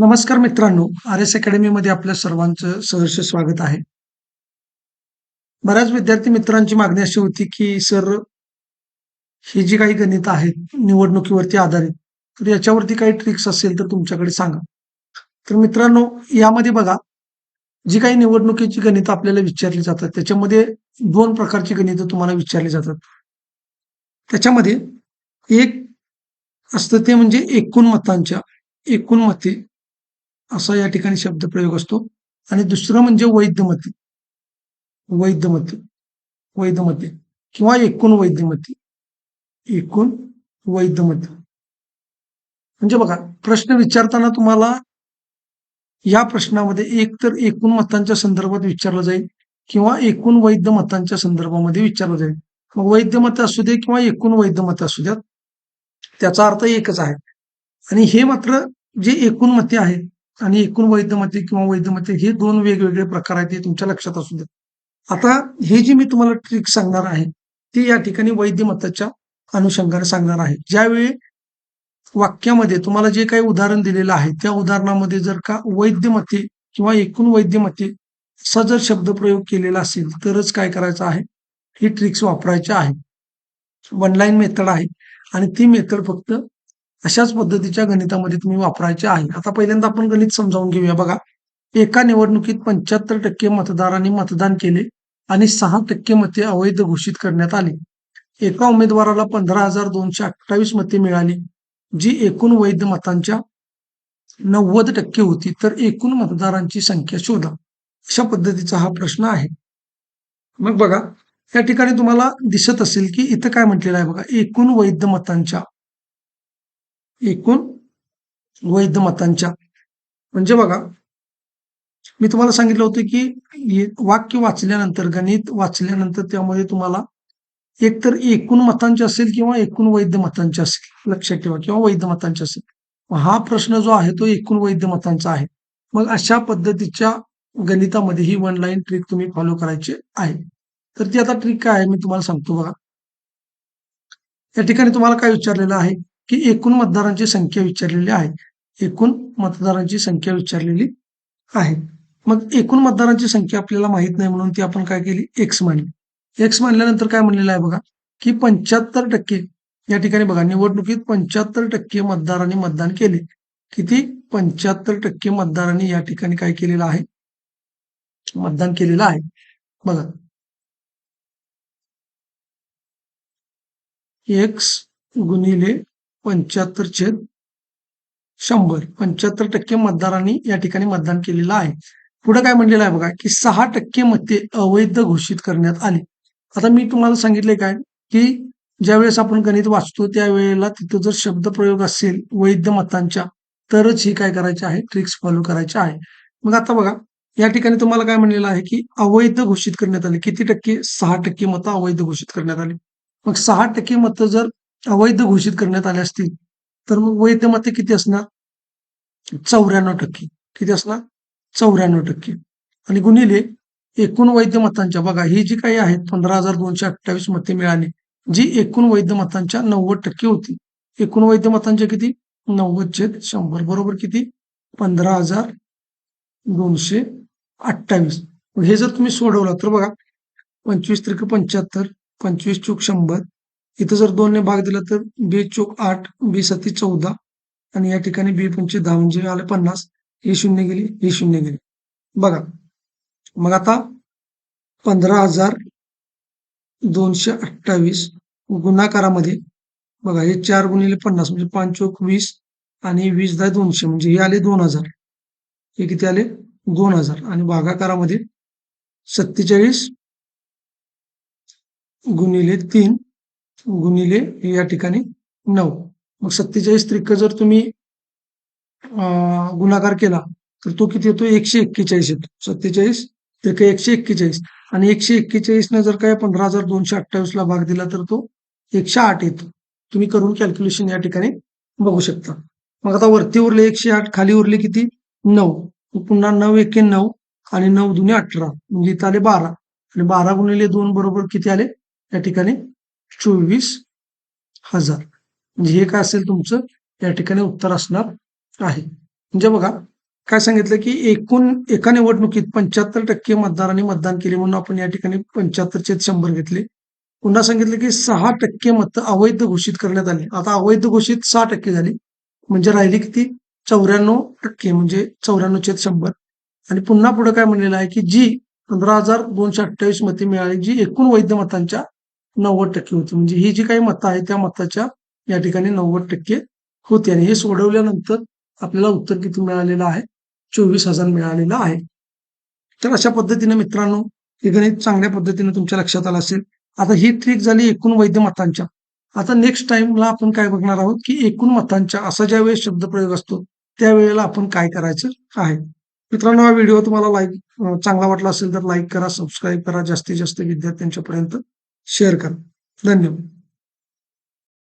नमस्कार मित्रांनो R S अकॅडमीमध्ये आपल्या सर्वांचं सहर्ष स्वागत आहे. बऱ्याच विद्यार्थी मित्रांची मागणी अशी होती की सर ही जी काही गणित आहेत निवडणुकीवरती आधारित तर याच्यावरती काही ट्रिक्स असेल तर तुमच्याकडे सांगा. तर मित्रांनो यामध्ये बघा जी काही निवडणुकीची गणित आपल्याला विचारली जातात त्याच्यामध्ये दोन प्रकारची गणितं तुम्हाला विचारली जातात. त्याच्यामध्ये एक असतं ते म्हणजे एकूण मतांच्या एकूण मते. असा या ठिकाणी शब्दप्रयोग असतो. आणि दुसरं म्हणजे वैद्यमती मते वैध मते मते किंवा एकूण वैद्यमती मते एकूण वैद्यमती म्हणजे बघा प्रश्न विचारताना तुम्हाला या प्रश्नामध्ये एक तर एकूण मतांच्या संदर्भात विचारलं जाईल किंवा एकूण वैध मतांच्या संदर्भामध्ये विचारलं जाईल. मग वैध मत असू दे किंवा एकूण वैध मत असू द्यात त्याचा अर्थ एकच आहे. आणि हे मात्र जे एकूण मते आहेत आणि एकूण वैद्यमते किंवा वैद्यमते हे दोन वेगवेगळे प्रकार आहेत हे तुमच्या लक्षात असू देत आता हे जी मी तुम्हाला ट्रिक सांगणार आहे ते या ठिकाणी वैध अनुषंगाने सांगणार आहे. ज्यावेळी वाक्यामध्ये तुम्हाला जे काही उदाहरण दिलेलं आहे त्या उदाहरणामध्ये जर का वैद्यमते किंवा एकूण वैद्यमते असा जर शब्दप्रयोग केलेला असेल तरच काय करायचं आहे? ही ट्रिक्स वापरायची आहे वन लाईन मेथड आहे. आणि ती मेथड फक्त अशाच पद्धतीच्या गणितामध्ये तुम्ही वापरायचे आहे. आता पहिल्यांदा आपण गणित समजावून घेऊया. बघा एका निवडणुकीत पंच्याहत्तर टक्के मतदारांनी मतदान केले आणि सहा टक्के मते अवैध घोषित करण्यात आली. एका उमेदवाराला पंधरा हजार दोनशे अठ्ठावीस मते मिळाली जी एकूण वैध मतांच्या नव्वद टक्के होती. तर एकूण मतदारांची संख्या शोधा. अशा पद्धतीचा हा प्रश्न आहे. मग बघा या ठिकाणी तुम्हाला दिसत असेल की इथं काय म्हटलेलं आहे बघा. एकूण वैध मतांच्या एकूण वैध मतांच्या. म्हणजे बघा मी तुम्हाला सांगितलं होतं की वाक्य वाचल्यानंतर गणित वाचल्यानंतर त्यामध्ये तुम्हाला एकतर एकूण मतांचे असेल किंवा एकूण वैध मतांचे असेल. लक्षात ठेवा किंवा वैध मतांचे असेल. हा प्रश्न जो आहे तो एकूण वैध मतांचा आहे. मग अशा पद्धतीच्या गणितामध्ये ही वन लाईन ट्रिक तुम्ही फॉलो करायची आहे. तर ती आता ट्रिक काय आहे मी तुम्हाला सांगतो बघा. या ठिकाणी तुम्हाला काय विचारलेलं आहे? की एकूण मतदारांची संख्या विचारलेली आहे. एकूण मतदारांची संख्या विचारलेली आहे. मग एकूण मतदारांची संख्या आपल्याला माहीत नाही म्हणून ती आपण काय केली? एक्स मानली. एक्स मानल्यानंतर काय म्हणलेलं आहे बघा? की पंच्याहत्तर टक्के या ठिकाणी बघा निवडणुकीत पंच्याहत्तर टक्के मतदारांनी मतदान केले. किती? पंच्याहत्तर टक्के मतदारांनी या ठिकाणी काय केलेलं आहे? मतदान केलेलं आहे. बघा. एक्स गुणिले पंच्याहत्तर छेद शंभर. पंच्याहत्तर टक्के मतदारांनी या ठिकाणी मतदान केलेलं आहे. पुढे काय म्हणलेलं आहे बघा की सहा टक्के मते अवैध घोषित करण्यात आले. आता मी तुम्हाला सांगितले काय की ज्यावेळेस आपण गणित वाचतो त्यावेळेला तिथं जर शब्द प्रयोग असेल वैध मतांच्या तरच ही काय करायची आहे? ट्रिक्स फॉलो करायचे आहे. मग आता बघा या ठिकाणी तुम्हाला काय म्हणलेलं आहे की अवैध घोषित करण्यात आले. किती टक्के? सहा टक्के मतं अवैध घोषित करण्यात आली. मग सहा टक्के मतं जर अवैध घोषित करण्यात आले असतील तर मग वैध मते किती असणार? चौऱ्याण्णव टक्के. किती असणार? चौऱ्याण्णव टक्के. आणि गुणिले एकूण वैध मतांच्या बघा ही जी काही आहेत पंधरा हजार दोनशे अठ्ठावीस मते मिळाली जी एकूण वैध मतांच्या नव्वद टक्के होती. एकूण वैध मतांच्या किती? नव्वद छेद शंभर. बरोबर किती? पंधरा हजार दोनशे अठ्ठावीस. हे जर तुम्ही सोडवलं तर बघा पंचवीस त्रिक पंच्याहत्तर पंचवीस चूक शंभर इथं जर दोनने भाग दिला तर बी चोक आठ बी सती चौदा आणि या ठिकाणी बी पंचे दहा म्हणजे आले पन्नास. ही शून्य गेली ही शून्य गेली. बघा. मग आता पंधरा हजार दोनशे अठ्ठावीस गुणाकारामध्ये बघा हे चार गुणिले पन्नास म्हणजे पाच चोक वीस आणि वीस दहा दोनशे म्हणजे हे आले दोन हजार. हे किती आले? दोन हजार. आणि भागाकारामध्ये सत्तेचाळीस गुणिले तीन गुणिले या ठिकाणी नऊ. मग सत्तेचाळीस त्रिक जर तुम्ही गुणाकार केला तर तो किती येतो? एकशे एक्केचाळीस येतो. सत्तेचाळीस त्रिक एकशे एक्केचाळीस. आणि एकशे एक्केचाळीस न जर काय पंधरा हजार दोनशे अठ्ठावीस ला भाग दिला तर तो एकशे आठ येतो. तुम्ही करून कॅल्क्युलेशन या ठिकाणी बघू शकता. मग आता वरती उरले एकशे आठ खाली उरले किती? नऊ. पुन्हा नऊ एके नऊ आणि नऊ दुने अठरा. म्हणजे इथं आले बारा. आणि बारा गुणिले दोन बरोबर किती आले? या ठिकाणी चोवीस हजार. म्हणजे हे काय असेल तुमचं? या ठिकाणी उत्तर असणार आहे. म्हणजे बघा काय सांगितलं की एकूण एका निवडणुकीत पंच्याहत्तर टक्के मतदारांनी मतदान केले म्हणून आपण या ठिकाणी पंच्याहत्तरचे शंभर घेतले. पुन्हा सांगितलं की सहा टक्के मत अवैध घोषित करण्यात आली. आता अवैध घोषित सहा टक्के झाली. म्हणजे राहिली किती? चौऱ्याण्णव टक्के म्हणजे चौऱ्याण्णव शंभर. आणि पुन्हा पुढे काय म्हणलेलं आहे की जी पंधरा हजार दोनशे अठ्ठावीस मते मिळाली जी एकूण वैध मतांच्या नव्वद टक्के होती. म्हणजे ही जी काही मतं आहेत त्या मताच्या या ठिकाणी नव्वद टक्के होती. आणि हे सोडवल्यानंतर आपल्याला उत्तर किती मिळालेलं आहे? चोवीस हजार मिळालेलं आहे. तर अशा पद्धतीने मित्रांनो हे गणित चांगल्या पद्धतीने तुमच्या लक्षात आलं असेल. आता ही ट्रिक झाली एकूण वैध मतांच्या. आता नेक्स्ट टाइमला आपण काय बघणार आहोत की एकूण मतांच्या असा ज्या वेळेस शब्दप्रयोग असतो त्यावेळेला आपण काय करायचं आहे? मित्रांनो हा व्हिडिओ तुम्हाला लाईक चांगला वाटला असेल तर लाईक करा सबस्क्राईब करा. जास्तीत जास्त विद्यार्थ्यांच्यापर्यंत शेअर करा. धन्यवाद.